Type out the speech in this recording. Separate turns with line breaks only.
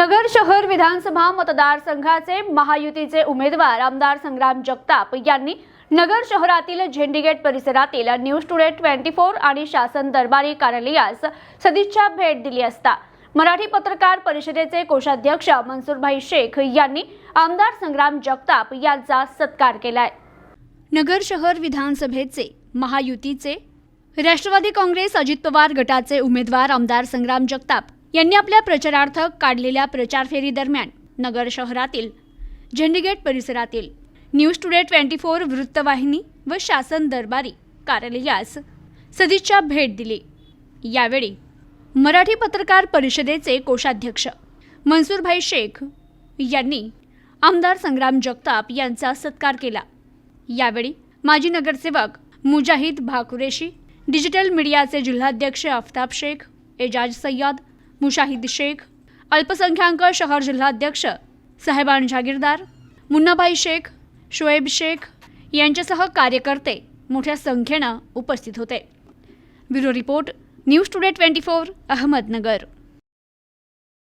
नगर शहर विधानसभा मतदारसंघाचे महायुतीचे उमेदवार आमदार संग्राम जगताप यांनी नगर शहरातील झेंडीगेट परिसरातील न्यूज टुडे ट्वेंटी फोर आणि शासन दरबारी कार्यालयास सदिच्छा भेट दिली असता. मराठी पत्रकार परिषदेचे कोषाध्यक्ष मनसूरभाई शेख यांनी आमदार संग्राम जगताप यांचा सत्कार केलाय. नगर शहर विधानसभेचे महायुतीचे राष्ट्रवादी काँग्रेस अजित पवार गटाचे उमेदवार आमदार संग्राम जगताप यांनी आपल्या प्रचारार्थ काढलेल्या प्रचार फेरी दरम्यान नगर शहरातील झेंडीगेट परिसरातील न्यूज टुडे ट्वेंटी फोर वृत्तवाहिनी व शासन दरबारी कार्यालयास सदिच्छा भेट दिली. यावेळी मराठी पत्रकार परिषदेचे कोषाध्यक्ष मनसूरभाई शेख यांनी आमदार संग्राम जगताप यांचा सत्कार केला. यावेळी माजी नगरसेवक मुजाहिद भाकुरेशी डिजिटल मीडियाचे जिल्हाध्यक्ष आफताब शेख एजाज सय्यद मुशाहिद शेख अल्पसंख्याक शहर जिल्हाध्यक्ष साहेबान जागीरदार मुन्नाभाई शेख शोएब शेख यांच्यासह कार्यकर्ते मोठ्या संख्येनं उपस्थित होते. Bureau report news today twenty four Ahmednagar.